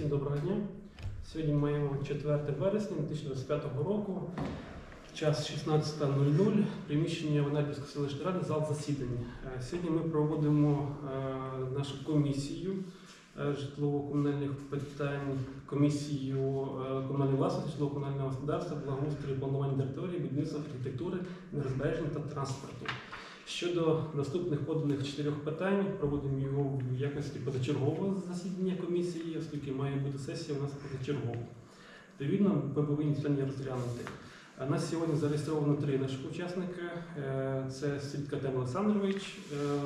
Всім доброго дня. Сьогодні маємо 4 вересня 2025 року. Час 16.00. Приміщення Ванадівської селищної ради, зал засідань. Е, Сьогодні ми проводимо е, нашу комісію е, житлово-комунальних питань, комісію комунальної власності, житлово-комунального господарства, благоустрою, планування території, будівництва, архітектури, нерозбереження та транспорту. Щодо наступних поданих чотирьох питань, проводимо його в якості позачергового засідання комісії, оскільки має бути сесія у нас позачергова. Відповідно, ми повинні сьогодні розглянути. Нас сьогодні зареєстровано три наших учасника. Е, Це Стрітка Тем Олександрович, е,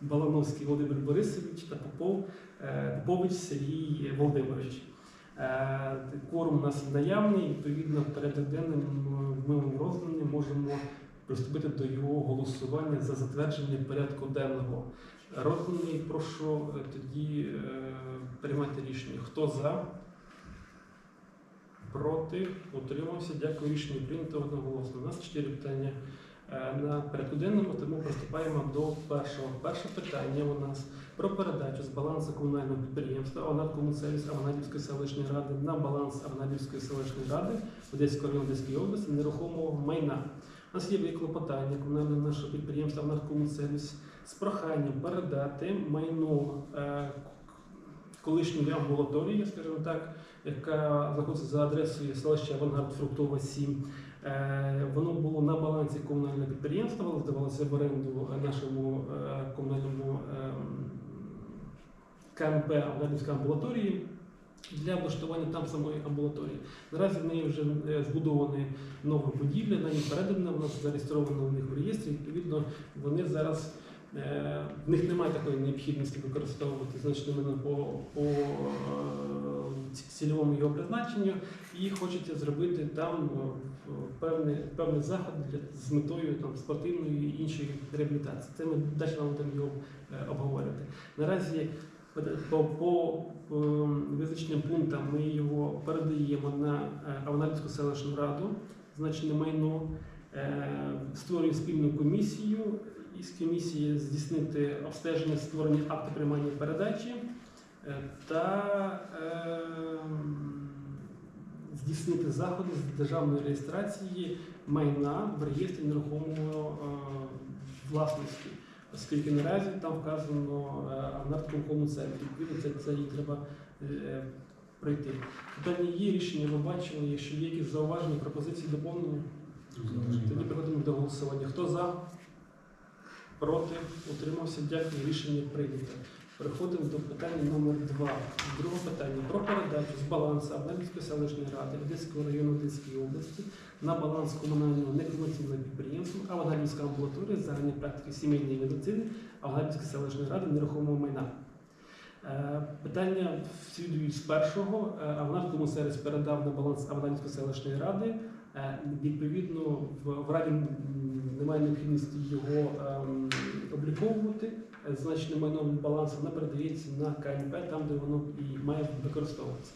Балановський Володимир Борисович та Попов, е, Попович Сергій Володимирович. Кворум у нас наявний, відповідно, порядок денним ми вам розданий, можемо приступити до його голосування за затвердження порядку денного. Розданий, прошу е, тоді е, приймати рішення. Хто за? Проти? Утримався. Дякую. Рішення прийнято одноголосно. У нас чотири питання е, на порядку денному, тому приступаємо до першого. Перше питання у нас про передачу з балансу комунального підприємства Аванадкомунсервіс Аванадівської селищної ради на баланс Аванадівської селищної ради району Одеської області нерухомого майна. У нас є клопотання комунального нашого підприємства Аванадкомунсервіс з проханням передати майно е, колишньої амбулаторії, скажімо так, яка знаходиться за адресою селища Авангард Фруктова 7. Е, Воно було на балансі комунального підприємства, воно здавалося в оренду нашому е, комунальному ем, КМП Аванардівської амбулаторії для облаштування там самої амбулаторії. Наразі в неї вже е, збудовані нова будівля, на ній передана, вона зареєстрована у них в реєстрі. Відповідно, вони зараз е, в них немає такої необхідності використовувати значно по, по е, цільовому його призначенню, і хочеться зробити там певний, певний заход для, з метою там, спортивної і іншої реабілітації. Це ми далі будемо його обговорювати. Наразі по, по визначеним пунктам ми його передаємо на е, селищну раду, значне майно, е, створюємо спільну комісію, із комісії здійснити обстеження створення акту приймання передачі е, та здійснити заходи з державної реєстрації майна в реєстрі нерухомої е, власності оскільки наразі там вказано в наркомкому центрі. Відповідно, це, це їй треба е, пройти. Питання є, рішення ви бачили, якщо є якісь зауваження, пропозиції, доповнення, тоді переходимо до голосування. Хто за? Проти? Утримався? Дякую. Рішення прийнято. Переходимо до питання номер 2. Друге питання про передачу з балансу Абнерівської селищної ради Одеського району Одеської області на баланс комунального некомерційного підприємства Авангарівська амбулаторія загальної практики сімейної медицини Авангарівської селищної ради нерухомого майна. Е, Питання слідують з першого. Е, Авангарському сервіс передав на баланс Авангарівської селищної ради. Е, Відповідно, в, в раді немає необхідності його ем, обліковувати. Е, Значне майно балансу вона передається на КНП, там де воно і має використовуватися.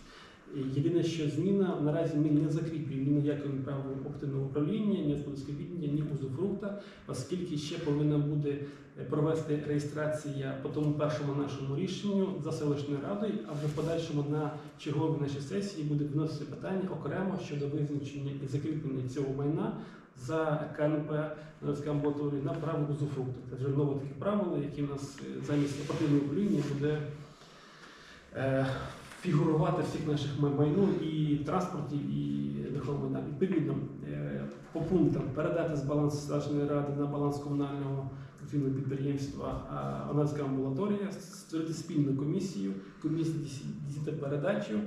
Єдине, що зміна наразі ми не закріплюємо ні ніяким правом оптивного управління, ні відділення, ні узуфрукта, оскільки ще повинна буде е, провести реєстрація по тому першому нашому рішенню за селищною радою, а вже в подальшому на черговій нашій сесії буде вносити питання окремо щодо визначення і закріплення цього майна за КНП амбулаторії на право узуфрукту. Це вже нове таке правило, яке в нас е, замість оперативного управління буде е, фігурувати всіх наших май- майну і транспорті, і майна. Відповідно, е, по пунктам передати з балансу селищної ради на баланс комунального профільного підприємства Анальська амбулаторія, створити спільну комісію, комісію здійснити передачу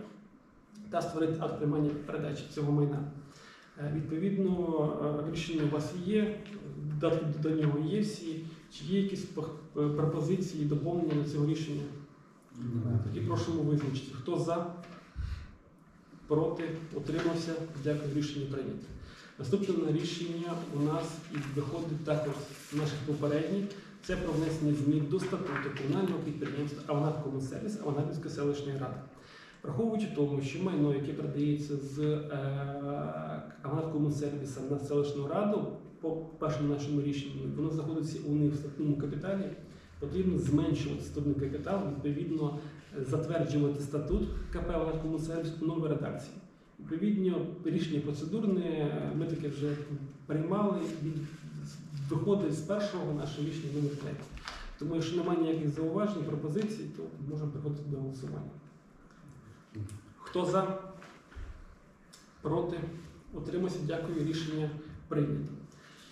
та створити акт приймання передачі цього майна. Е, Відповідно, е, рішення у вас є, дати до нього є всі. Чи є якісь е, пропозиції, доповнення до цього рішення? Тоді просимо визначити. Хто за? Проти? Утримався? Дякую, рішення прийнято. Наступне рішення у нас і виходить також з наших попередніх. Це про внесення змін до статуту комунального підприємства Аванадкомунсервіс Аванадівської селищної ради. Враховуючи тому, що майно, яке продається з е, Аванадкомунсервіса на селищну раду, по першому нашому рішенню, воно знаходиться у них в статутному капіталі. потрібно зменшувати статутний капітал, відповідно затверджувати статут КП «Вагатському сервісу новій редакції. Відповідно, рішення процедурне ми таке вже приймали від виходить з першого наше рішення номер третє. Тому, якщо немає ніяких зауважень, пропозицій, то можемо переходити до голосування. Хто за? Проти? Утримався? Дякую. Рішення прийнято.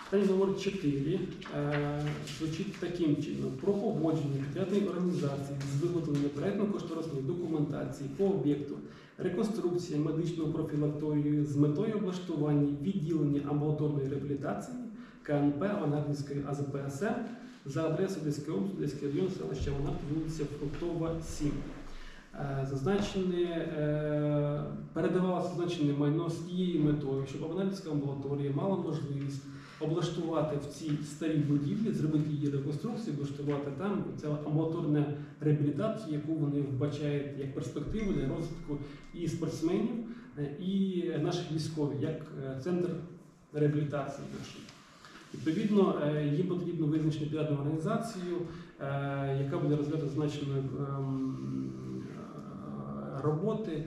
Питання номер 4 е, звучить таким чином: про погодження підрядної організації з виготовлення проєктно-кошторисної документації по об'єкту реконструкції медичного профілакторію з метою облаштування відділення амбулаторної реабілітації КНП Авангардівської АЗПСМ за адресою Одеської області, Одеський район, селище Авангард, вулиця Фруктова, 7. Е, Зазначене, е, передавалося зазначене майно з тією метою, щоб Авангардівська амбулаторія мала можливість облаштувати в цій старій будівлі, зробити її реконструкцію, облаштувати там ця амбулаторна реабілітація, яку вони вбачають як перспективу для розвитку і спортсменів, е, і наших військових, як центр реабілітації нашої. Відповідно, їм потрібно визначити підрядну організацію, яка буде розглядати зазначеної ем, роботи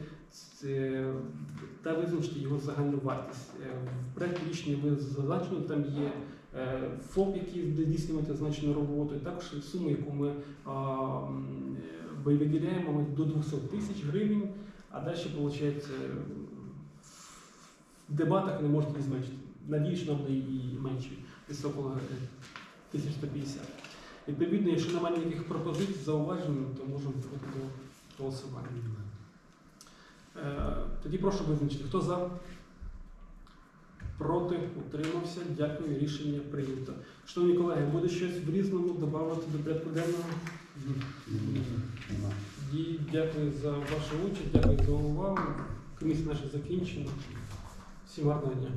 та визначити його загальну вартість. Е, В проєкті рішення ви зазначено, там є е, ФОП, який здійснювати зазначену роботу, і також суму, яку ми е, виділяємо ми до 200 тисяч гривень, а далі, виходить, в дебатах не можете її зменшити. Надіюсь, що вона буде і менше, десь около е, 1150. Відповідно, якщо немає ніяких пропозицій, зауважень, то можемо перейти до голосування. Е, Тоді прошу визначити, хто за, проти, утримався. Дякую, рішення прийнято. Шановні колеги, буде щось в різному додати до порядку денного? І дякую за вашу участь, дякую за увагу. Комісія наша закінчена. Всім гарного дня.